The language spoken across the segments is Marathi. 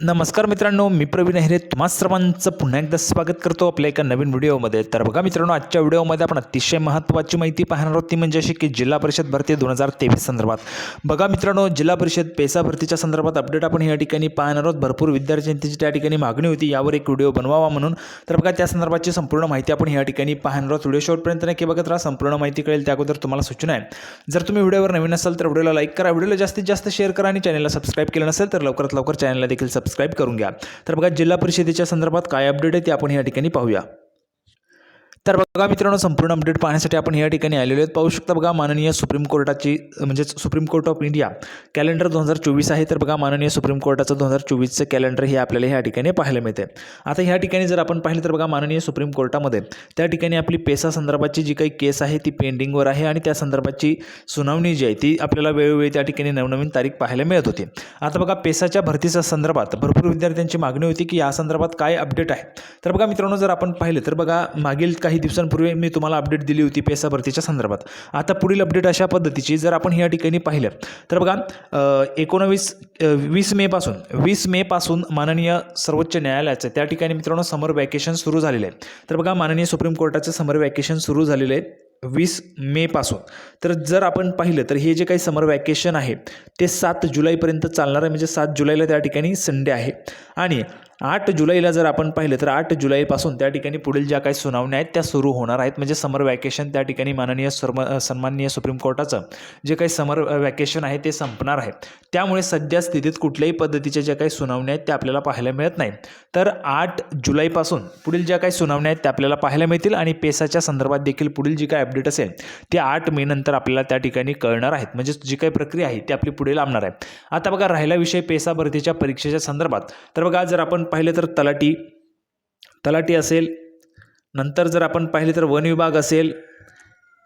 नमस्कार मित्रांनो मी प्रवीण अहिरे तुम्हा सर्वांचं पुन्हा एकदा स्वागत करतो आपल्या एका नवीन व्हिडिओमध्ये. तर बघा मित्रांनो आजच्या व्हिडिओमध्ये आपण अतिशय महत्त्वाची माहिती पाहणार आहोत. ती म्हणजे अशी की जिल्हा परिषद भरती दोन हजार तेवीस संदर्भात. बघा मित्रांनो जिल्हा परिषद पेसा भरतीच्या संदर्भात अपडेट आपण या ठिकाणी पाहणार आहोत. भरपूर विद्यार्थ्यांची त्या ठिकाणी मागणी होती. यावर एक व्हिडिओ बनवावा म्हणून. तर बघा त्या संदर्भाची संपूर्ण माहिती आपण या ठिकाणी पाहणार आहोत. व्हिडिओ शेवटपर्यंत नक्की बघत राहा. संपूर्ण माहिती कळेल त्या अगोदर तुम्हाला सूचना आहे. जर तुम्ही व्हिडिओवर नवीन असाल तर व्हिडिओला लाईक करा. व्हिडिओला जास्तीत जास्त शेअर करा आणि चॅनलला सबस्क्राईब केलं नसेल तर लवकरात लवकर चॅनलला देखील सब सबस्क्राईब करून घ्या. तर बघा जिल्हा परिषदेच्या संदर्भात काय अपडेट आहे ते आपण या ठिकाणी पाहूया. तर बघा मित्रांनो संपूर्ण अपडेट पाहण्यासाठी आपण या ठिकाणी आलेलो आहेत. पाहू शकता बघा माननीय सुप्रीम कोर्टाची म्हणजेच supreme court of India calendar दोन हजार चोवीस आहे. तर बघा माननीय सुप्रीम कोर्टाचं दोन हजार चोवीसचं कॅलेंडर हे आपल्याला ह्या ठिकाणी पाहायला मिळते आता ह्या ठिकाणी जर आपण पाहिलं तर बघा माननीय सुप्रीम कोर्टामध्ये त्या ठिकाणी आपली पेसा संदर्भाची जी काही केस आहे ती पेंडिंगवर आहे आणि त्या संदर्भाची सुनावणी जी आहे ती आपल्याला वेळोवेळी त्या ठिकाणी नवनवीन तारीख पाहायला मिळत होती. आता बघा पेसाच्या भरतीच्या संदर्भात भरपूर विद्यार्थ्यांची मागणी होती की या संदर्भात काय अपडेट आहे. तर बघा मित्रांनो जर आपण पाहिलं तर बघा मागील काही दिवसांपूर्वी मी तुम्हाला अपडेट दिली होती पेसा भरतीच्या संदर्भात. आता पुढील अपडेट अशा पद्धतीची जर आपण या ठिकाणी पाहिलं तर बघा एकोणवीस वीस मेपासून वीस मेपासून माननीय सर्वोच्च न्यायालयाचं त्या ठिकाणी मित्रांनो समर वॅकेशन सुरू झालेलं आहे. तर बघा माननीय सुप्रीम कोर्टाचं समर वॅकेशन सुरू झालेलं आहे वीस मेपासून तर जर आपण पाहिलं तर हे जे काही समर वॅकेशन आहे ते सात जुलैपर्यंत चालणार आहे म्हणजे सात जुलैला त्या ठिकाणी संडे आहे. आणि आठ जुलैला जर आपण पाहिलं तर आठ जुलैपासून त्या ठिकाणी पुढील ज्या काही सुनावण्या आहेत त्या सुरू होणार आहेत. म्हणजे समर वॅकेशन त्या ठिकाणी माननीय सर्म सन्माननीय सुप्रीम कोर्टाचं जे काही समर वॅकेशन आहे ते संपणार आहे. त्यामुळे सध्या स्थितीत कुठल्याही पद्धतीच्या ज्या काही सुनावण्या आहेत त्या आपल्याला पाहायला मिळत नाही. तर आठ जुलैपासून पुढील ज्या काही सुनावण्या आहेत त्या आपल्याला पाहायला मिळतील आणि पेसाच्या संदर्भात देखील पुढील जी काही अपडेट असेल ते आठ मे नंतर आपल्याला त्या ठिकाणी कळणार आहेत. म्हणजे जी काही प्रक्रिया आहे ती आपली पुढे लांबणार आहे. आता बघा राहिला विषय पेसा भरतीच्या परीक्षेच्या संदर्भात. तर बघा जर आपण पाहिलं तर तलाटी तलाटी असेल नंतर जर आपण पाहिले तर वन विभाग असेल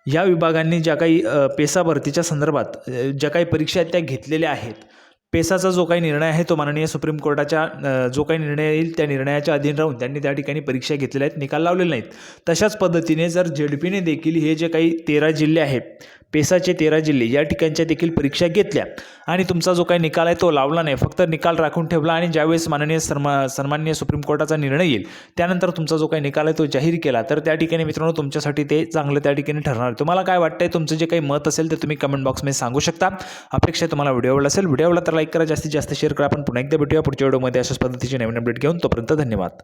या विभागांनी ज्या काही पेसा भरतीच्या संदर्भात ज्या काही परीक्षा आहेत त्या घेतलेल्या आहेत. पेसाचा जो काही निर्णय आहे तो माननीय सुप्रीम कोर्टाच्या जो काही निर्णय येईल त्या निर्णयाच्या अधीन राहून त्यांनी त्या ठिकाणी परीक्षा घेतलेल्या आहेत निकाल लावलेले नाहीत. तशाच पद्धतीने जर जेडपीने देखील हे जे काही तेरा जिल्हे आहेत पेसाचे तेरा जिल्हे या ठिकाणच्या देखील परीक्षा घेतल्या आणि तुमचा जो काही निकाल आहे तो लावला नाही. फक्त निकाल राखून ठेवला आणि ज्यावेळेस माननीय सन्मा सन्माननीय सुप्रीम कोर्टाचा निर्णय येईल त्यानंतर तुमचा जो काही निकाल आहे तो जाहीर केला तर त्या ठिकाणी मित्रांनो तुमच्यासाठी ते चांगलं त्या ठिकाणी ठरणार तुम्हाला काय वाटतंय? तुमचं जे काही मत असेल ते तुम्ही कमेंट बॉक्समध्ये सांगू शकता. अपेक्षा तुम्हाला व्हिडिओ आवडला असेल. व्हिडिओ आवडला तर लाईक करा जास्तीत जास्त शेअर करा. आपण पुन्हा एकदा भेटूया पुढच्या व्हिडिओमध्ये अशाच पद्धतीचे नवीन अपडेट घेऊन तोपर्यंत धन्यवाद.